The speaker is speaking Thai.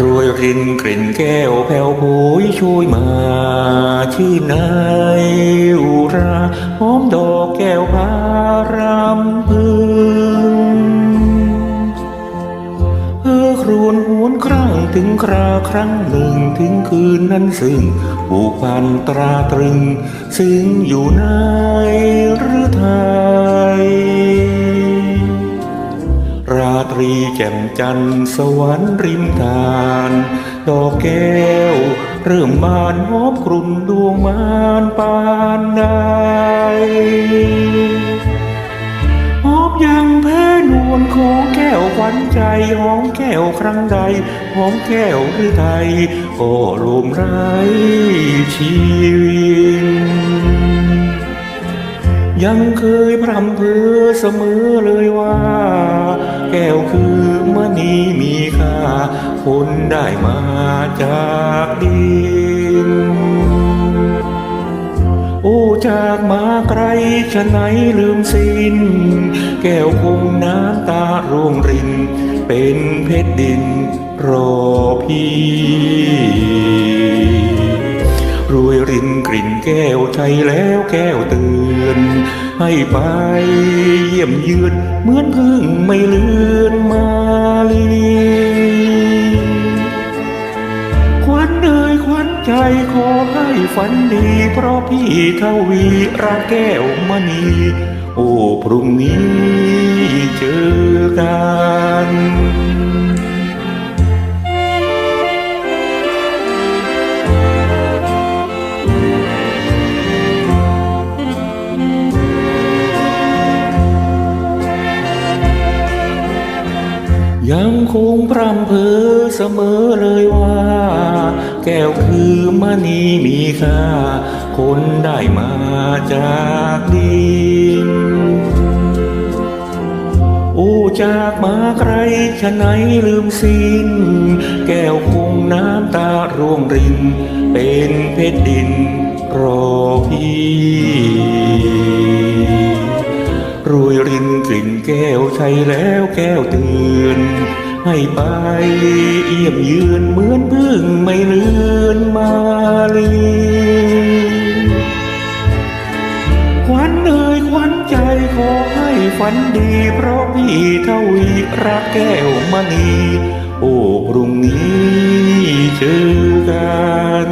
รวยรินกลิ่นแก้วแผ่วโผยช่วยมาชื่นในอุราหอมดอกแก้วพารำพึงเออครวนหวนครั้งถึงคราครั้งหนึ่งถึงคืนนั้นซึ่งผูกพันตราตรึง ซึ่งอยู่ในหรือไทยราตรีแจ่มจันทร์สวรรค์ริมทาน ดอกแก้ว เริ่มบานหอบกลุ่นดวงมานปานใดหอบยังแพ้นวลของแก้วขวัญใจหอมแก้วครั้งใดหอมแก้วหรือไทยก็ลมไรชีวิต ยังเคยพรำเพอเสมอเลยว่า แก้วคือมณีมีค่าคนได้มาจากดิน โอ้จากมาไกลชะไหนลืมสิ้น แก้วคงน้ำตาร่วงริน เป็นเพชรดินรอพี่ รวยรินกลิ่นแก้วใช่แล้วแก้วเตือนให้ไปเยี่ยมเยือนเหมือนพึ่งไม่เลือนมาลีควันเอ่ยควันใจขอให้ฝันดี เพราะพี่ทวีรักแก้วมณี โอ้พรุ่งนี้เจอกัน ยังคงพร่ำเพอเสมอเลยว่า แก้วคือมณีมีค่า คนได้มาจากดินโอ้จากมาไกลชะไหนลืมสิ้น แก้วคงน้ำตาร่วงริน เป็นเพชรดินรอพี่ รวยรินกลิ่นแก้วใช่แล้วแก้วเตือนให้ไปเยี่ยมยืนเหมือนพึ่งไม่เลือนมาลีขวัญเอ่ยขวัญใจขอให้ฝันดี เพราะพี่เทวีรักแก้วมณีโอ้พรุ่งนี้เจอกัน